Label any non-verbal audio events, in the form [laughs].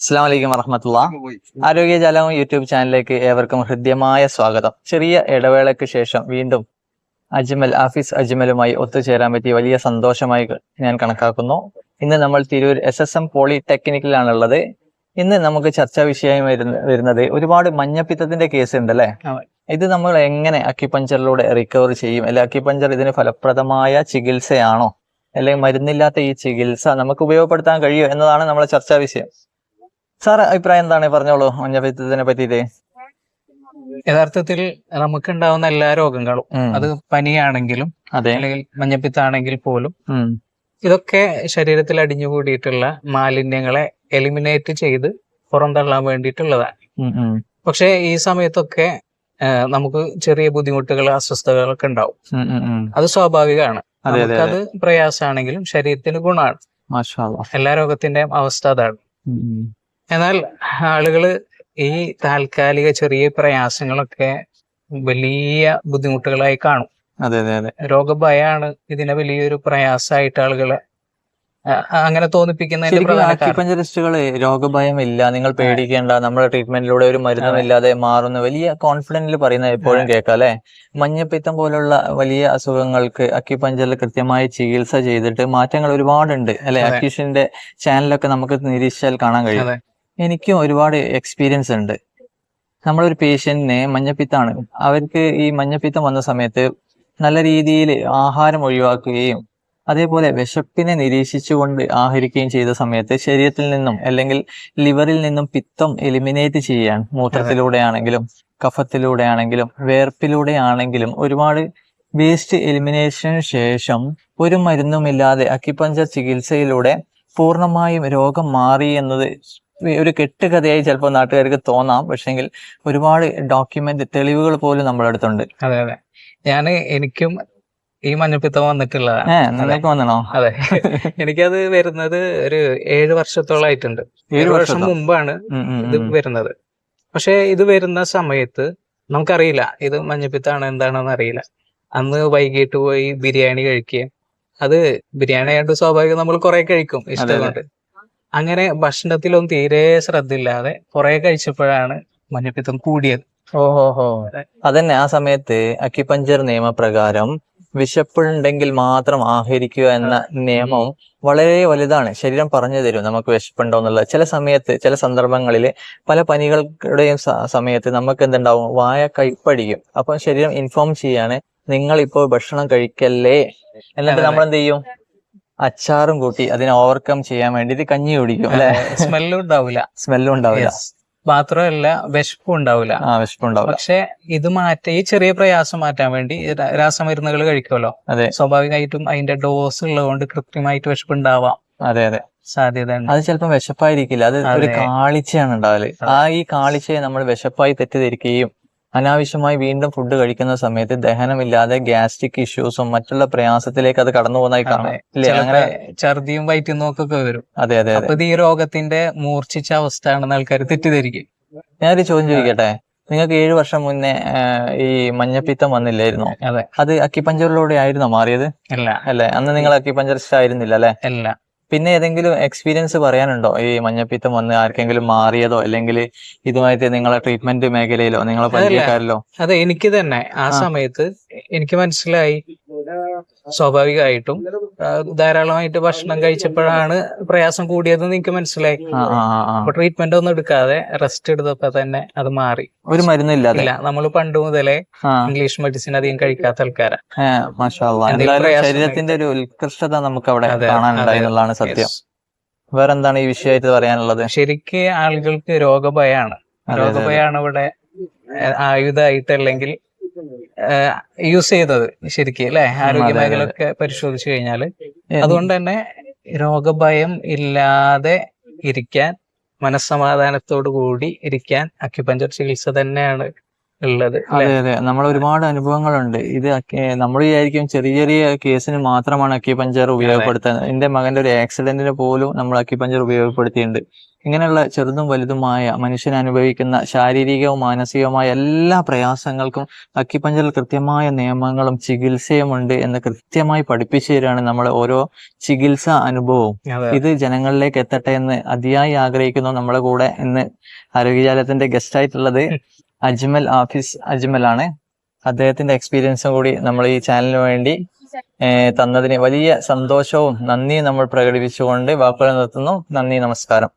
അസ്സാം വലൈക്കും വറഹമത്തുള്ള ആരോഗ്യജാലകം യൂട്യൂബ് ചാനലിലേക്ക് ഏവർക്കും ഹൃദ്യമായ സ്വാഗതം. ചെറിയ ഇടവേളയ്ക്ക് ശേഷം വീണ്ടും അജ്മൽ ആഫീസ് അജ്മലുമായി ഒത്തുചേരാൻ പറ്റിയ വലിയ സന്തോഷമായി ഞാൻ കണക്കാക്കുന്നു. ഇന്ന് നമ്മൾ തിരൂർ എസ് എസ് എം പോളിടെക്നിക്കിലാണുള്ളത്. ഇന്ന് നമുക്ക് ചർച്ചാ വിഷയമായി വരുന്നത് ഒരുപാട് മഞ്ഞപ്പിത്തത്തിന്റെ കേസ് ഉണ്ട് അല്ലേ ഇത് നമ്മൾ എങ്ങനെ അക്യുപഞ്ചറിലൂടെ റിക്കവർ ചെയ്യും? അല്ലെ അക്യുപഞ്ചർ ഇതിന് ഫലപ്രദമായ ചികിത്സയാണോ? അല്ലെങ്കിൽ മരുന്നില്ലാത്ത ഈ ചികിത്സ നമുക്ക് ഉപയോഗപ്പെടുത്താൻ കഴിയുമോ എന്നതാണ് നമ്മളെ ചർച്ചാ വിഷയം. സാർ അഭിപ്രായം എന്താണ്? പറഞ്ഞോളൂ മഞ്ഞപ്പിത്തത്തിനെ പറ്റിയിട്ട്. യഥാർത്ഥത്തിൽ നമുക്കുണ്ടാവുന്ന എല്ലാ രോഗങ്ങളും അത് പനിയാണെങ്കിലും അതെ. അല്ലെങ്കിൽ മഞ്ഞപ്പിത്താണെങ്കിൽ പോലും ഇതൊക്കെ ശരീരത്തിൽ അടിഞ്ഞുകൂടിയിട്ടുള്ള മാലിന്യങ്ങളെ എലിമിനേറ്റ് ചെയ്ത് പുറന്തള്ളാൻ വേണ്ടിയിട്ടുള്ളതാണ്. ഉം. ഈ സമയത്തൊക്കെ നമുക്ക് ചെറിയ ബുദ്ധിമുട്ടുകൾ അസ്വസ്ഥതകളൊക്കെ ഉണ്ടാവും. അത് സ്വാഭാവികമാണ്. അത് നമുക്കത് പ്രയാസമാണെങ്കിലും ശരീരത്തിന് ഗുണമാണ്. എല്ലാ രോഗത്തിന്റെയും അവസ്ഥ അതാണ്. എന്നാൽ ആളുകൾ ഈ താൽക്കാലിക ചെറിയ പ്രയാസങ്ങളൊക്കെ വലിയ ബുദ്ധിമുട്ടുകളായി കാണും. അതെ അതെ അതെ. രോഗഭയാണ് ഇതിനെ വലിയൊരു പ്രയാസമായിട്ട് ആളുകളെ അങ്ങനെ തോന്നിപ്പിക്കുന്ന രോഗഭയം ഇല്ല നിങ്ങൾ പേടിക്കേണ്ട നമ്മുടെ ട്രീറ്റ്മെന്റിലൂടെ ഒരു മരുന്നും ഇല്ലാതെ മാറുന്ന വലിയ കോൺഫിഡന്റിൽ പറയുന്ന എപ്പോഴും കേൾക്കാം അല്ലെ? മഞ്ഞപ്പിത്തം പോലുള്ള വലിയ അസുഖങ്ങൾക്ക് അക്യുപഞ്ചറിൽ കൃത്യമായി ചികിത്സ ചെയ്തിട്ട് മാറ്റങ്ങൾ ഒരുപാടുണ്ട് അല്ലെ? അക്യുഷിന്റെ ചാനലൊക്കെ നമുക്ക് നിരീക്ഷിച്ചാൽ കാണാൻ കഴിയും. എനിക്കും ഒരുപാട് എക്സ്പീരിയൻസ് ഉണ്ട്. നമ്മളൊരു പേഷ്യന്റിനെ മഞ്ഞപ്പിത്താണ്. അവർക്ക് ഈ മഞ്ഞപ്പിത്തം വന്ന സമയത്ത് നല്ല രീതിയിൽ ആഹാരം ഒഴിവാക്കുകയും അതേപോലെ വിശപ്പിനെ നിരീക്ഷിച്ചുകൊണ്ട് ആഹരിക്കുകയും ചെയ്ത സമയത്ത് ശരീരത്തിൽ നിന്നും അല്ലെങ്കിൽ ലിവറിൽ നിന്നും പിത്തം എലിമിനേറ്റ് ചെയ്യാൻ മൂത്രത്തിലൂടെയാണെങ്കിലും കഫത്തിലൂടെയാണെങ്കിലും കഫത്തിലൂടെ ആണെങ്കിലും വേർപ്പിലൂടെ ആണെങ്കിലും ഒരുപാട് വേസ്റ്റ് എലിമിനേഷന് ശേഷം ഒരു മരുന്നുമില്ലാതെ അക്കിപ്പഞ്ചർ ചികിത്സയിലൂടെ പൂർണമായും രോഗം മാറി എന്നത് ഒരു കെട്ടുകഥയായി ചിലപ്പോൾ നാട്ടുകാർക്ക് തോന്നാം. പക്ഷെങ്കിൽ ഒരുപാട് ഡോക്യുമെന്റ് തെളിവുകൾ പോലും നമ്മുടെ അടുത്തുണ്ട്. അതെ അതെ. ഞാൻ എനിക്കും ഈ മഞ്ഞപ്പിത്തം വന്നിട്ടുള്ളതാണ് വന്നണോ? അതെ. എനിക്കത് വരുന്നത് ഒരു ഏഴ് വർഷത്തോളായിട്ടുണ്ട് ഏഴ് വർഷം? മുമ്പാണ് ഇത് വരുന്നത്. പക്ഷെ ഇത് വരുന്ന സമയത്ത് നമുക്കറിയില്ല ഇത് മഞ്ഞപ്പിത്താണ് എന്താണെന്ന് അറിയില്ല. അന്ന് വൈകിട്ട് പോയി ബിരിയാണി കഴിക്കുകയും അത് ബിരിയാണി ആയതുകൊണ്ട് സ്വാഭാവികം നമ്മൾ കുറെ കഴിക്കും ഇഷ്ടം കൊണ്ട് അങ്ങനെ ഭക്ഷണത്തിലൊന്നും തീരെ ശ്രദ്ധയില്ലാതെ കുറെ കഴിച്ചപ്പോഴാണ് മഞ്ഞപ്പിത്തം കൂടിയത്. ഓഹോഹോ അതന്നെ ആ സമയത്ത് അക്യുപഞ്ചർ നിയമപ്രകാരം വിശപ്പുണ്ടെങ്കിൽ മാത്രം ആഹരിക്കുക എന്ന നിയമം വളരെ വലുതാണ്. ശരീരം പറഞ്ഞു തരും നമുക്ക് വിശപ്പുണ്ടോ എന്നുള്ളത് ചില സമയത്ത് ചില സന്ദർഭങ്ങളിൽ പല പനികളുടെയും സമയത്ത് നമുക്ക് എന്തുണ്ടാവും വായ കൈപ്പടിക്കും. അപ്പൊ ശരീരം ഇൻഫോം ചെയ്യാണ് നിങ്ങൾ ഇപ്പോൾ ഭക്ഷണം കഴിക്കല്ലേ? എന്നിട്ട് നമ്മൾ എന്ത് ചെയ്യും? അച്ചാറും കൂട്ടി അതിനെ ഓവർകം ചെയ്യാൻ വേണ്ടി ഇത് കഞ്ഞി കുടിക്കും അല്ലെ? [laughs] സ്മെല്ലും ഉണ്ടാവില്ല സ്മെല്ലും ഉണ്ടാവില്ല. മാത്രമല്ല വിശപ്പും ഉണ്ടാവില്ല. ആ വിശപ്പുണ്ടാവില്ല പക്ഷെ ഇത് മാറ്റ ഈ ചെറിയ പ്രയാസം മാറ്റാൻ വേണ്ടി രാസമരുന്നുകൾ കഴിക്കുമല്ലോ. അതെ. സ്വാഭാവികമായിട്ടും അതിന്റെ ഡോസ് ഉള്ളതുകൊണ്ട് കൃത്യമായിട്ട് വിശപ്പുണ്ടാവാം. അതെ അതെ. സാധ്യത അത് ചിലപ്പോൾ വിശപ്പായിരിക്കില്ല. അത് ഒരു. കാളിച്ചയാണ് ഉണ്ടാവൽ. ആ ഈ കാളിച്ചയെ നമ്മൾ വിശപ്പായി തെറ്റിദ്ധരിക്കുകയും അനാവശ്യമായി വീണ്ടും ഫുഡ് കഴിക്കുന്ന സമയത്ത് ദഹനമില്ലാതെ ഗ്യാസ്ട്രിക് ഇഷ്യൂസും മറ്റുള്ള പ്രയാസത്തിലേക്ക് അത് കടന്നു പോകുന്നതായി കാണാം. ഛർദിയും വയറ്റും നോക്കൊക്കെ അങ്ങനെ ഛർദിയും വരും. അതെ അതെ അതെ. അപ്പൊ ഈ രോഗത്തിന്റെ മൂർച്ഛിച്ച അവസ്ഥയാണെന്ന് ആൾക്കാർ തെറ്റിദ്ധരിക്കും. ഞാനൊരു ചോദ്യം ചോദിക്കട്ടെ? നിങ്ങൾക്ക് ഏഴു വർഷം മുന്നേ ഈ മഞ്ഞപ്പിത്തം വന്നില്ലായിരുന്നു? അതെ. അത് അക്കിപ്പഞ്ചറിലൂടെ ആയിരുന്നോ മാറിയത്? അല്ല. അല്ലെ? അന്ന് നിങ്ങൾ അക്കിപ്പഞ്ചറിസ്റ്റ് ആയിരുന്നില്ല അല്ലെ? അല്ല. പിന്നെ ഏതെങ്കിലും എക്സ്പീരിയൻസ് പറയാനുണ്ടോ ഈ മഞ്ഞപ്പിത്തം വന്ന് ആർക്കെങ്കിലും മാറിയതോ അല്ലെങ്കിൽ ഇതുമായിട്ട് നിങ്ങളെ ട്രീറ്റ്മെന്റ് മേഖലയിലോ നിങ്ങളെ. പരിചയക്കാരിലോ അതെ എനിക്ക് തന്നെ ആ. സമയത്ത് എനിക്ക് മനസ്സിലായി സ്വാഭാവികമായിട്ടും ധാരാളമായിട്ട് ഭക്ഷണം കഴിച്ചപ്പോഴാണ് പ്രയാസം കൂടിയതെന്ന് എനിക്ക് മനസ്സിലായി. അപ്പൊ ട്രീറ്റ്മെന്റ് ഒന്നും എടുക്കാതെ റെസ്റ്റ് എടുത്തപ്പോ തന്നെ അത് മാറി. ഒരു മരുന്നില്ല ഇല്ല നമ്മൾ പണ്ട് മുതലേ ഇംഗ്ലീഷ് മെഡിസിൻ അധികം കഴിക്കാത്ത ആൾക്കാരാണ് ശരീരത്തിന്റെ ഒരു ഉത്കൃഷ്ടത നമുക്ക് അവിടെ അതെ, കാണാനുണ്ടായി അതെ. സത്യം. വേറെന്താണ് ഈ വിഷയമായിട്ട് പറയാനുള്ളത്? ശരിക്ക് ആളുകൾക്ക് രോഗഭയാണ്. രോഗഭയാണ് ഇവിടെ ഏഹ്, ആയുധമായിട്ട് അല്ലെങ്കിൽ യൂസ് ചെയ്തത് ശരിക്കും അല്ലെ ആരോഗ്യ. മേഖലയൊക്കെ പരിശോധിച്ചു കഴിഞ്ഞാൽ അതുകൊണ്ട് തന്നെ രോഗഭയം ഇല്ലാതെ ഇരിക്കാൻ മനസ്സമാധാനത്തോടു കൂടി ഇരിക്കാൻ അക്യുപഞ്ചർ ചികിത്സ തന്നെയാണ് ഉള്ളത് അതെ അതെ. നമ്മൾ ഒരുപാട് അനുഭവങ്ങളുണ്ട്. ഇത് നമ്മൾ വിചാരിക്കും ചെറിയ ചെറിയ കേസിന് മാത്രമാണ് അക്കി പഞ്ചർ ഉപയോഗപ്പെടുത്തുന്നത്. എന്റെ മകന്റെ ഒരു ആക്സിഡന്റിന് പോലും നമ്മൾ അക്കി പഞ്ചർ ഉപയോഗപ്പെടുത്തിയിട്ടുണ്ട്. ഇങ്ങനെയുള്ള ചെറുതും വലുതുമായ മനുഷ്യൻ അനുഭവിക്കുന്ന ശാരീരികവും മാനസികവുമായ എല്ലാ പ്രയാസങ്ങൾക്കും അക്യുപഞ്ചറിൽ കൃത്യമായ നിയമങ്ങളും ചികിത്സയും ഉണ്ട് എന്ന് കൃത്യമായി പഠിപ്പിച്ചു തരികയാണ് നമ്മൾ ഓരോ ചികിത്സ അനുഭവവും. ഇത് ജനങ്ങളിലേക്ക് എത്തട്ടെ എന്ന് അതിയായി ആഗ്രഹിക്കുന്നു നമ്മളെ കൂടെ ഇന്ന് ആരോഗ്യജാലത്തിന്റെ ഗസ്റ്റ് ആയിട്ടുള്ളത് [laughs] അജ്മൽ ആഫീസ് അജ്മലാണ്. അദ്ദേഹത്തിന്റെ എക്സ്പീരിയൻസും കൂടി നമ്മൾ ഈ ചാനലിന് വേണ്ടി തന്നതിന് വലിയ സന്തോഷവും നന്ദിയും നമ്മൾ പ്രകടിപ്പിച്ചുകൊണ്ട് വാക്കുകൾ നിർത്തുന്നു. നന്ദി നമസ്കാരം.